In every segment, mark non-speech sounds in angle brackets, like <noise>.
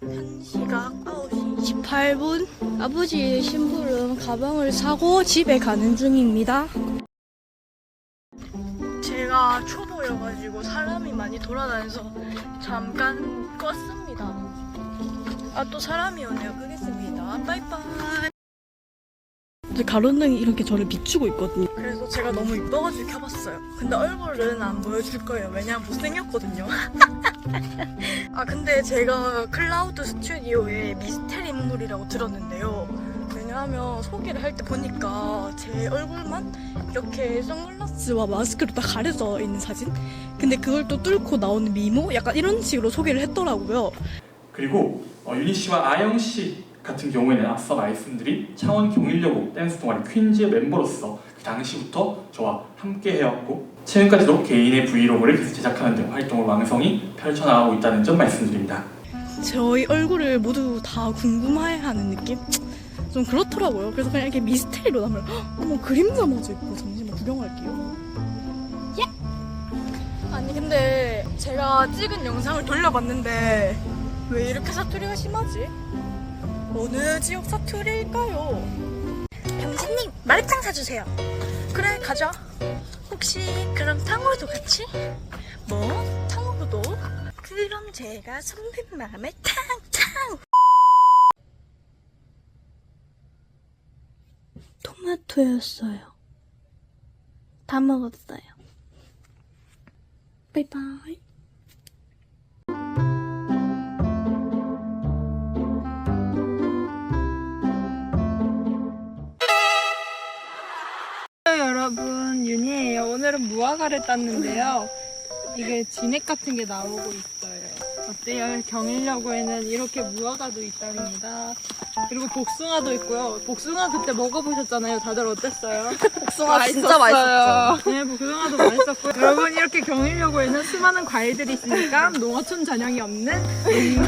한 시각 9시 28분. 아버지의 심부름 가방을 사고 집에 가는 중입니다. 제가 초보여가지고 사람이 많이 돌아다녀서 잠깐 껐습니다. 아, 또 사람이 오네요. 끄겠습니다. 빠이빠이. 제 가로등이 이렇게 저를 비추고 있거든요. 그래서 제가 너무 이뻐가지고 켜봤어요. 근데 얼굴은 안 보여줄 거예요. 왜냐면 못생겼거든요. <laughs> 아 근데 제가 클라우드 스튜디오의 미스테리 인물이라고 들었는데요. 왜냐하면 소개를 할 때 보니까 제 얼굴만 이렇게 선글라스와 마스크로 다 가려져 있는 사진? 근데 그걸 또 뚫고 나오는 미모? 약간 이런 식으로 소개를 했더라고요. 그리고 어, 유니 씨와 아영 씨 같은 경우에는 앞서 말씀드린 창원 경일여고 댄스 동아리 퀸즈의 멤버로서 그 당시부터 저와 함께 해왔고 최근까지도 개인의 브이로그를 계속 제작하는 등 활동을 왕성히 펼쳐나가고 있다는 점 말씀드립니다. 저희 얼굴을 모두 다 궁금해하는 느낌? 좀 그렇더라고요. 그래서 그냥 이렇게 미스테리로 남을 어머 그림자마저 있고 잠시만 구경할게요. 예! 아니 근데 제가 찍은 영상을 돌려봤는데 왜 이렇게 사투리가 심하지? 어느 지역 사투리일까요? 병진님 마라탕 사주세요. 그래 가자. 혹시 그럼 탕후루도 같이? 뭐 탕후루도? 그럼 제가 선배 마음에 탕탕 토마토였어요. 다 먹었어요. 바이바이. 오늘은 무화과를 땄는데요. 이게 진액 같은 게 나오고 있어요. 어때요? 경일여고에는 이렇게 무화과도 있답니다. 그리고 복숭아도 있고요. 복숭아 그때 먹어보셨잖아요. 다들 어땠어요? <laughs> 복숭아 진짜 맛있었죠. 네, 복숭아도 맛있었고요. 여러분 이렇게 경일여고에는 수많은 과일들이 있으니까 농어촌 전형이 없는 <laughs> 음,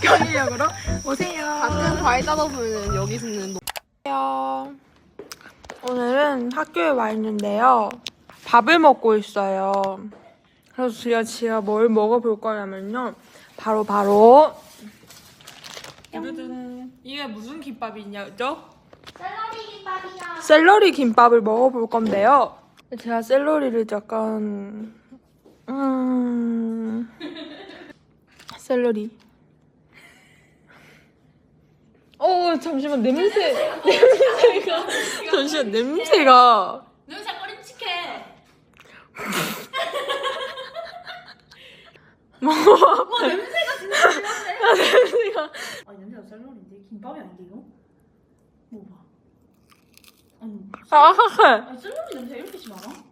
경일여고로 오세요. 가끔 과일 따다 보면 여기서는 안녕하세요. 오늘은 학교에 와 있는데요. 밥을 먹고 있어요. 그래서 제가, 제가 뭘 먹어볼 거냐면요. 바로 바로. 이게 무슨 김밥이냐죠? 샐러리 김밥이요. 샐러리 김밥을 먹어볼 건데요. 제가 샐러리를 약간 음 <laughs> 샐러리. 어 잠시만 냄새 냄새가 <laughs> 잠시만 냄새가 냄새 꺼림칙해. 뭐 냄새가 아니 냄새가 샐러리인데 김밥이 아닌데 이거? 먹어봐. 아니, 아하하 아니 샐러리 냄새 이렇게 심하나?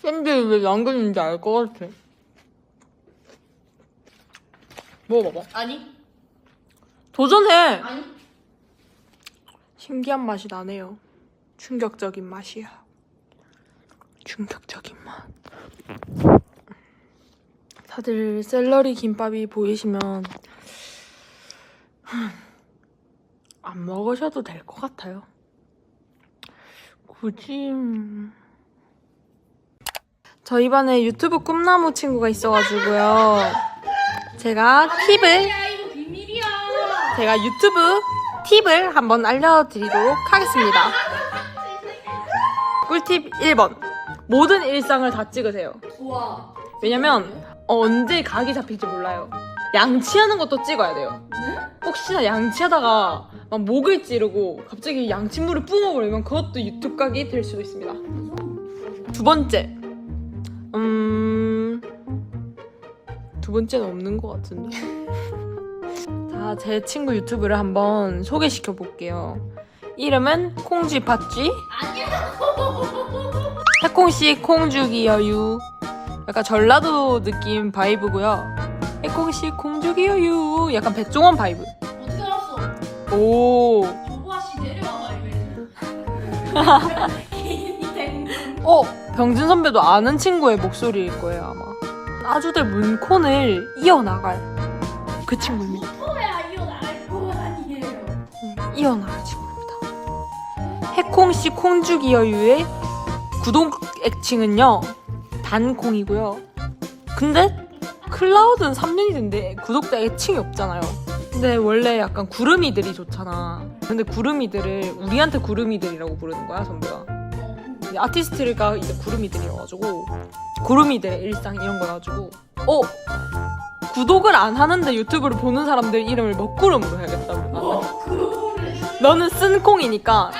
샌드 왜 양근인지 알 것 같아 먹어봐봐 아니. 도전해. 아니. 신기한 맛이 나네요. 충격적인 맛이야. 충격적인 맛. 다들 샐러리 김밥이 보이시면 안 먹으셔도 될 것 같아요. 굳이 음. 저희 반에 유튜브 꿈나무 친구가 있어가지고요 제가 팁을. 제가 유튜브 팁을 한번 알려드리도록 하겠습니다. 꿀팁 1번. 모든 일상을 다 찍으세요. 왜냐면 어, 언제 각이 잡힐지 몰라요. 양치하는 것도 찍어야 돼요. 혹시나 양치하다가 막 목을 찌르고 갑자기 양치물을 뿜어버리면 그것도 유튜브 각이 될 수도 있습니다. 두 번째. 음... 두 번째는 없는 것 같은데. <laughs> 자, 제 친구 유튜브를 한번 소개시켜 볼게요. 이름은 콩쥐 팥쥐. 해콩씨 콩죽이 여유. 약간 전라도 느낌 바이브고요. 해콩씨 콩죽이 여유. 약간 백종원 바이브. 어떻게 알았어? 오. 조보아 씨 내려와봐 이거. 개인이 된. 어, 병진 선배도 아는 친구의 목소리일 거예요, 아마. 아주들 문콘을 이어나갈 그 친구입니다. 뭐야 이거 나갈 거 아니에요. 이어나갈 친구입니다. 해콩씨 콩죽이 여유의 구독 액칭은요, 단콩이고요. 근데 클라우드는 3년이 됐는데 구독자 애칭이 없잖아요. 근데 원래 약간 구름이들이 좋잖아. 근데 구름이들을 우리한테 구름이들이라고 부르는 거야, 선배가. 이제 아티스트가 이제 구름이들이어가지고 구름이들의 일상 이런 거여가지고 어 구독을 안 하는데 유튜브를 보는 사람들 이름을 먹구름으로 해야겠다. 우리 나는. 너는 쓴콩이니까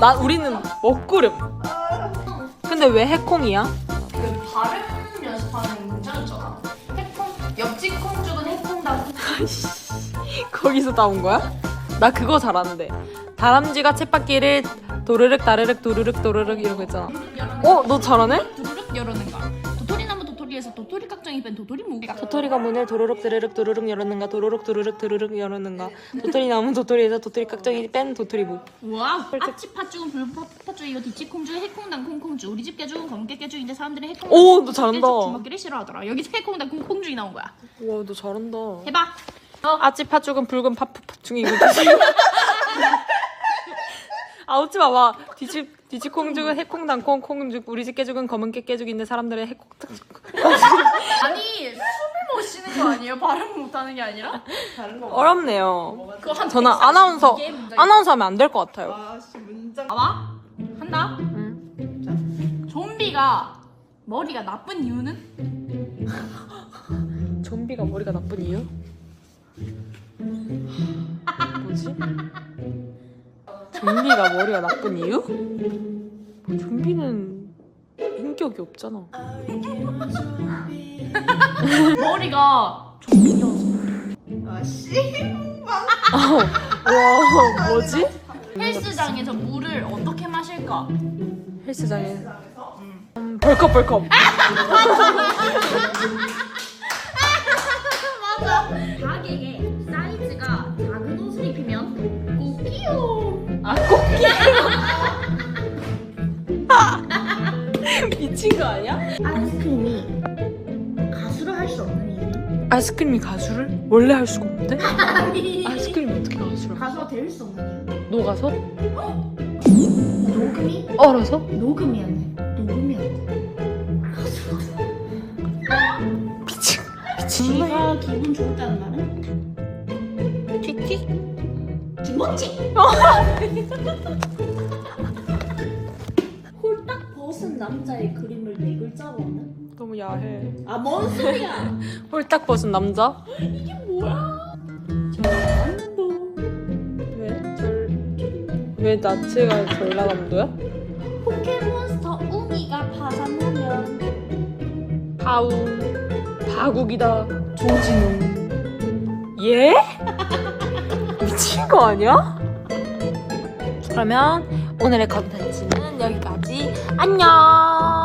나 우리는 먹구름. 근데 왜 해콩이야? 그 발음 연습하는 문장 있잖아. 해콩 옆집 콩죽은 해콩다. 거기서 따온 거야? 나 그거 잘하는데 다람쥐가 쳇바퀴를 도르륵 다르륵 도르륵 도르륵 이런 거 있잖아. 어, 너 잘하네? 두루룩 열어는 거. 도토리 나무 도토리에서 도토리 깍정이 뺀 도토리 무게가. 도토리가 문을 도로록 드르륵 도르륵 열었는가 도로록 도르륵 드르륵 열었는가 도토리 나무 도토리에서 도토리 깍정이 뺀 도토리 무 와, 앞집 팥죽은 불팥죽 이거 뒷집 콩죽 해콩당 콩콩죽 우리 집 깨죽은 검게 깨죽인데 사람들이 해콩 오, 너 잘한다. 주먹기를 싫어하더라. 여기서 해콩당 콩콩죽이 나온 거야. 와, 너 잘한다. 해봐. 아찌 팥죽은 붉은 파푸파충이고 <laughs> 아 웃지 마봐 뒤집 뒤집 콩죽은 해콩 당콩 콩죽 우리 집 깨죽은 검은 깨 깨죽인데 사람들의 해콩 <laughs> 아니 숨을 못 쉬는 거 아니에요? 발음 못하는 게 아니라? 어렵네요 그거 한 저는 142 아나운서 개 문장이- 아나운서 하면 안 될 것 같아요 봐봐. 한다. 좀비가 머리가 나쁜 이유는? <laughs> 좀비가 머리가 나쁜 이유? 뭐지? 좀비가 머리가 나쁜 이유? 뭐 좀비는 인격이 없잖아 머리가 좀비여서. 와 뭐지? 헬스장에서 물을 어떻게 마실까? 헬스장에 음, 벌컥벌컥 <laughs> 꽃게 <laughs> 미친 거 아니야? 아이스크림이 가수를 할 수 없는 이유는? 아이스크림이 가수를 원래 할 수가 없는데? 아니 아이스크림이 어떻게 가수를 해? 가수가 될 수 없는 이유. 녹아서? 녹음이 얼어서? 녹음이 안 돼. 녹음이 안 돼. 미친 미친놈 지가 기분 좋다는 말은 틱틱 김치. <laughs> 홀딱 벗은 남자의 그림을 네 글자로 하는? 너무 야해 아뭔 소리야? <laughs> 홀딱 벗은 남자? 이게 뭐야? 전라남도 왜? 절... 왜 나치가 전라남도야? 포켓몬스터 웅이가 파산하면 파웅 파국이다 조진웅 예? <laughs> 미친 거 아니야? 그러면 오늘의 컨텐츠는 여기까지 안녕